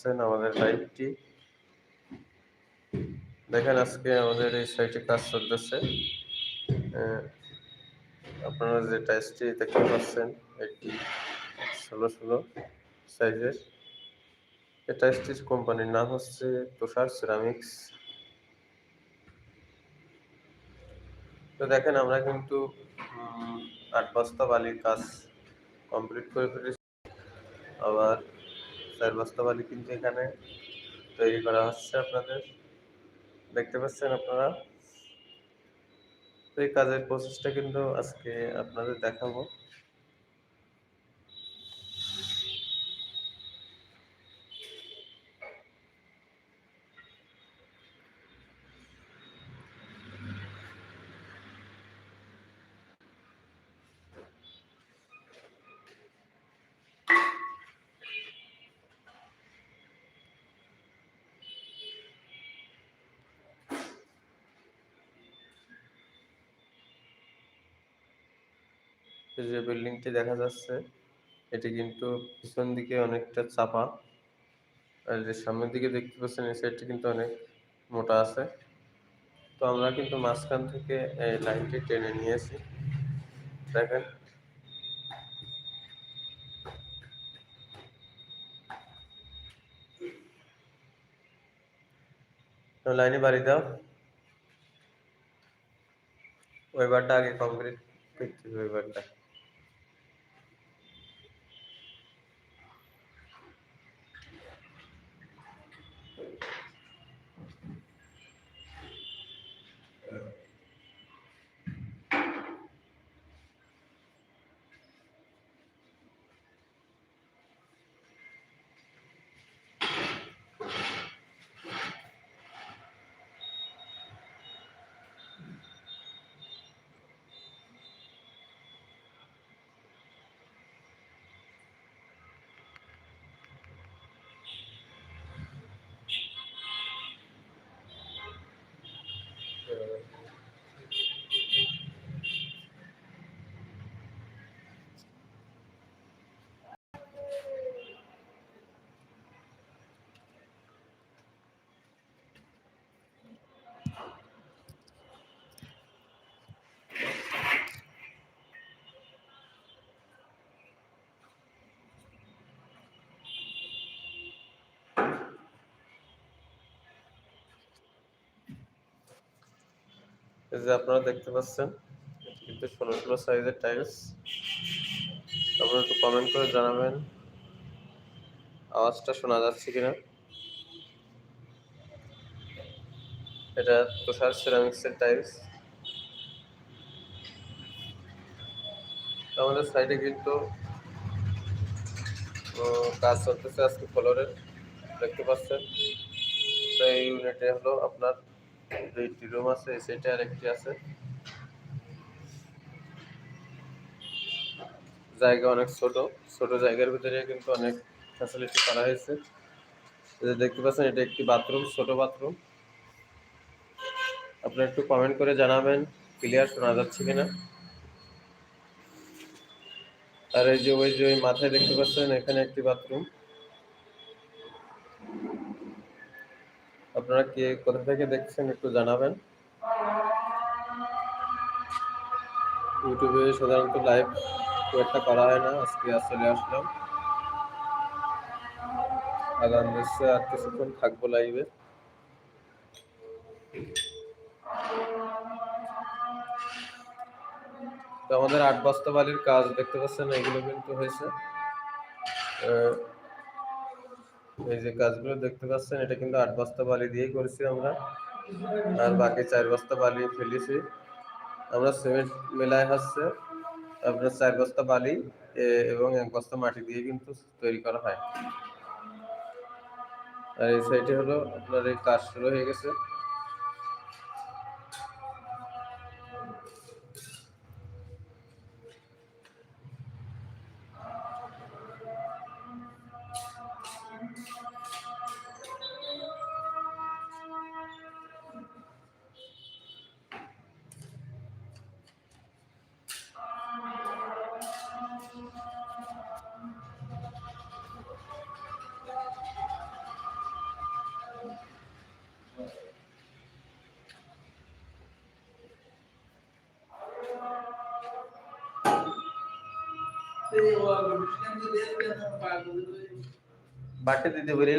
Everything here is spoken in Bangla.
দেখছেন আমাদের লাইভটি দেখেন আজকে আমাদের এই সাইটে কাজ চলতেছে। আপনারা যে টাইসটি দেখতে পাচ্ছেন একটি ষোলো ষোলো সাইজের। এই টাইসটির কোম্পানির নাম হচ্ছে তুষার সিরামিক্স তো দেখেন আমরা কিন্তু আট বস্তা বালির কাজ কমপ্লিট করে ফেলেছি। আবার চার বাস্তবালি কিন্তু এখানে তৈরি করা হচ্ছে আপনাদের। দেখতে পাচ্ছেন আপনারা? তো এই কাজের প্রসেসটা কিন্তু আজকে আপনাদের দেখাবো। যে বিল্ডিংটি দেখা যাচ্ছে, এটি কিন্তু পিছন দিকে অনেকটা চাপা। আর যে সামনের দিকে দেখতে পাচ্ছেন, এই সাইডটি কিন্তু অনেক মোটা আছে। তো আমরা কিন্তু মাঝখান থেকে এই লাইনটি টেনে নিয়েছি। দেখেন। লাইনে বাড়ি দাও। ওই বারটা আগে কমপ্লিট করতে হবে, ওই বারটা এই যে আপনারা দেখতে পাচ্ছেন, কিন্তু ষোলো ষোলো সাইজের টাইলস আপনারা একটু কমেন্ট করে জানাবেন, আওয়াজটা শোনা যাচ্ছে কিনা? এটা তুষার সিরামিক্সের টাইলস আমাদের সাইডে কিন্তু কাজ চলতেছে আজকে ফ্লোরের দেখতে পাচ্ছেন। এই ইউনিটে হলো আপনার দুইটি রুম আছে সাইডে আর একটি আছে। জায়গা অনেক ছোট ছোট জায়গার ভিতরে কিন্তু অনেক ফ্যাসিলিটি করা হয়েছে। দেখতে পাচ্ছেন, এটা একটি বাথরুম ছোট বাথরুম আপনি একটু কমেন্ট করে জানাবেন ক্লিয়ার শোনা যাচ্ছে কিনা। আর এই যে ওই যে মাথায় দেখতে পাচ্ছেন, এখানে একটি বাথরুম আপনারা কে কোথা থেকে দেখছেন একটু জানাবেন। ইউটিউবে সাধারণত লাইভ খুব একটা করা হয় না, আজকে আসলে আসলাম। আর কিছুক্ষণ থাকব লাইভে তো আমাদের আট বস্তা বালির কাজ দেখতে পাচ্ছেন, এগুলো কিন্তু হয়েছে। এই যে কাজগুলো দেখতে পাচ্ছেন, এটা কিন্তু আট বস্তা বালি দিয়েই করেছি আমরা। আর বাকি চার বস্তা বালি ফেলেছি। আমরা সিমেন্ট মেলায় হচ্ছে, আপনার চার বস্তা বালি এবং এক বস্তা মাটি দিয়ে কিন্তু তৈরি করা হয়। আর এই সাইডে হলো আপনার এই কাজ শুরু হয়ে গেছে। Bate de orelha.